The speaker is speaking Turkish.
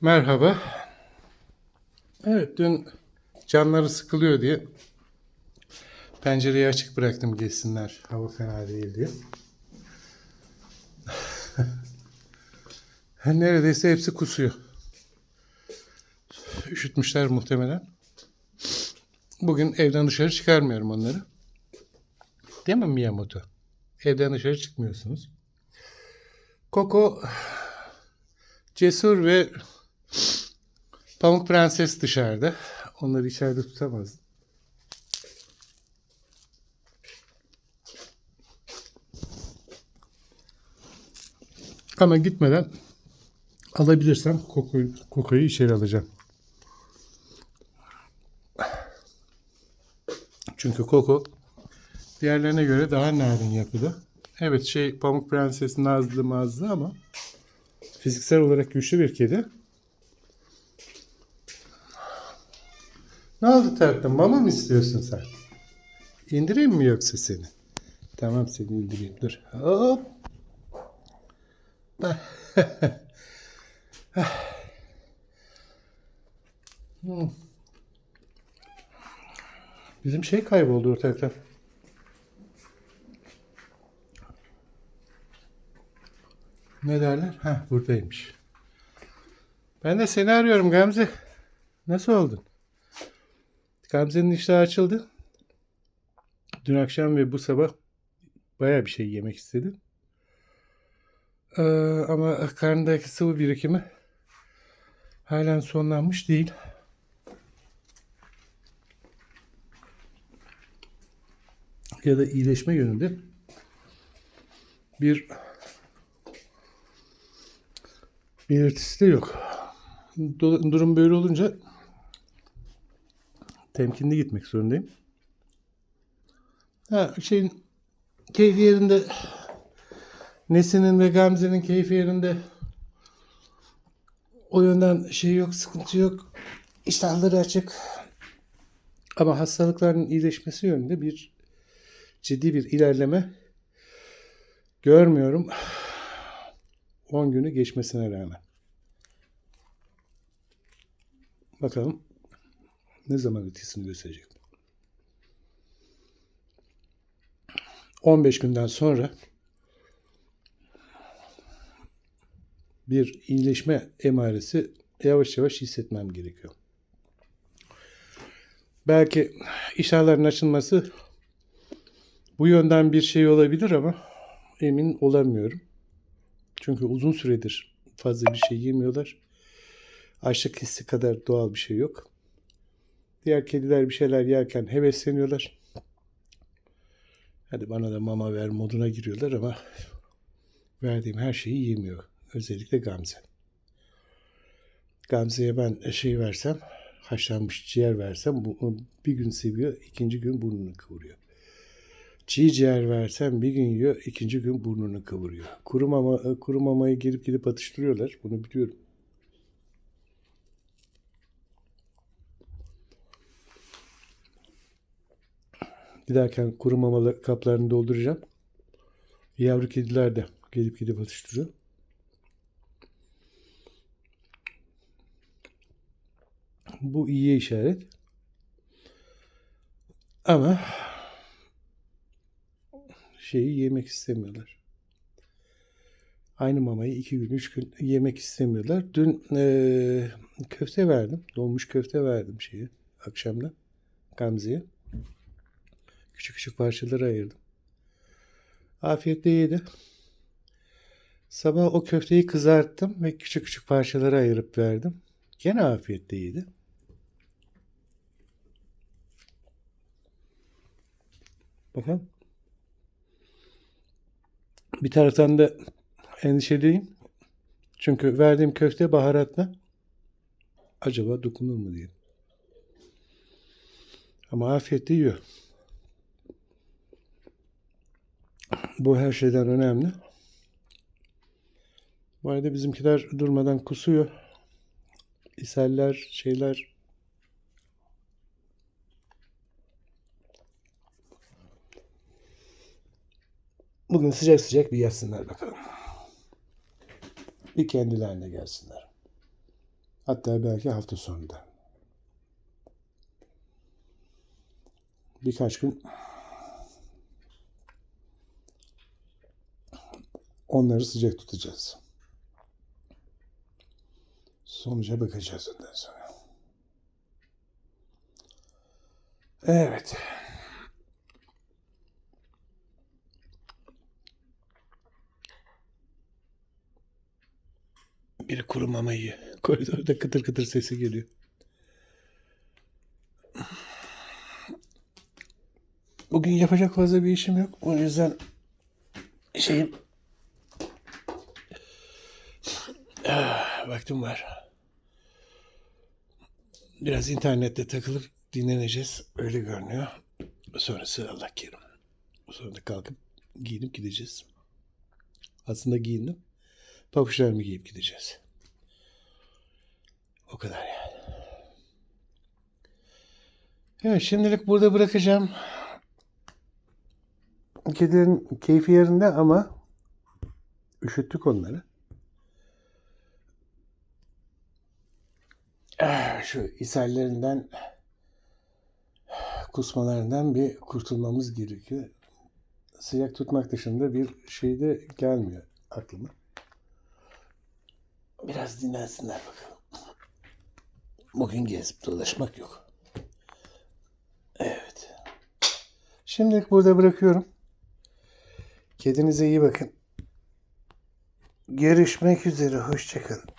Merhaba. Evet dün canları sıkılıyor diye pencereyi açık bıraktım geçsinler. Hava fena değil diye. Neredeyse hepsi kusuyor. Üşütmüşler muhtemelen. Bugün evden dışarı çıkarmıyorum onları. Değil mi Miyamoto? Evden dışarı çıkmıyorsunuz. Coco cesur ve Pamuk Prenses dışarıda. Onları içeride tutamazdım. Ama gitmeden alabilirsem kokuyu, kokuyu içeri alacağım. Çünkü koku diğerlerine göre daha narin yapıda. Evet şey Pamuk Prenses nazlı mazlı ama fiziksel olarak güçlü bir kedi. Ne oldu tatlım? Mama mı istiyorsun sen? İndireyim mi yoksa seni? Tamam seni indireyim. Dur. Hop. Hmm. Bizim şey kayboldu ortalıktan. Ne derler? Ha buradaymış. Ben de seni arıyorum Gamze. Nasıl oldun? Gamze'nin iştahı açıldı. Dün akşam ve bu sabah baya bir şey yemek istedi. Ee, ama karnındaki sıvı birikimi halen sonlanmış değil. Ya da iyileşme yönünde bir belirtisi de yok. Durum böyle olunca temkinli gitmek zorundayım. Ha, şeyin keyfi yerinde Nesin'in ve Gamze'nin keyfi yerinde o yönden şey yok, sıkıntı yok. İştahları açık. Ama hastalıkların iyileşmesi yönünde bir ciddi bir ilerleme görmüyorum. 10 günü geçmesine rağmen. Bakalım ne zaman etkisini gösterecek. 15 günden sonra bir iyileşme emaresi yavaş yavaş hissetmem gerekiyor. Belki iştahların açılması bu yönden bir şey olabilir ama emin olamıyorum. Çünkü uzun süredir fazla bir şey yemiyorlar. Açlık hissi kadar doğal bir şey yok. Diğer kediler bir şeyler yerken hevesleniyorlar. Hadi bana da mama ver moduna giriyorlar ama verdiğim her şeyi yemiyor. Özellikle Gamze. Gamze'ye ben şey versem, haşlanmış ciğer versem bu bir gün seviyor, ikinci gün burnunu kıvırıyor. Çiğ ciğer versem bir gün yiyor, ikinci gün burnunu kıvırıyor. Kuru, mama, kuru mamayı gelip gidip atıştırıyorlar. Bunu biliyorum. Giderken kuru mama kaplarını dolduracağım. Yavru kediler de gelip gidip atıştırıyor. Bu iyiye işaret. Ama şeyi yemek istemiyorlar. Aynı mamayı iki gün, üç gün yemek istemiyorlar. Dün eee, köfte verdim. Donmuş köfte verdim şeyi akşamda Gamze'ye. Küçük küçük parçalara ayırdım. Afiyetle yedi. Sabah o köfteyi kızarttım ve küçük küçük parçalara ayırıp verdim. Gene afiyetle yedi. Bakın. Bir taraftan da endişeliyim. Çünkü verdiğim köfte baharatlı. Acaba dokunur mu diye. Ama afiyetle yiyor. Bu her şeyden önemli. Bu arada bizimkiler durmadan kusuyor. İshaller, şeyler Bugün sıcak sıcak bir yatsınlar bakalım. Bir kendilerine gelsinler. Hatta belki hafta sonunda. Birkaç gün onları sıcak tutacağız. Sonuca bakacağız ondan sonra. Evet. Biri kuru mama. Koridorda kıtır kıtır sesi geliyor. Bugün yapacak fazla bir işim yok. O yüzden şeyim vaktim var. Biraz internette takılıp dinleneceğiz. Öyle görünüyor. Sonrası Allah kerim. Sonra da kalkıp giyinip gideceğiz. Aslında giyindim. Pabuçlarımı giyip gideceğiz. O kadar yani. Evet şimdilik burada bırakacağım. Kedilerin keyfi yerinde ama üşüttük onları. Şu ishallerinden kusmalarından bir kurtulmamız gerekiyor. Sıcak tutmak dışında bir şey de gelmiyor aklıma. Biraz dinlensinler bakalım. Bugün gezip dolaşmak yok. Evet. Şimdilik burada bırakıyorum. Kedinize iyi bakın. Görüşmek üzere. Hoşçakalın.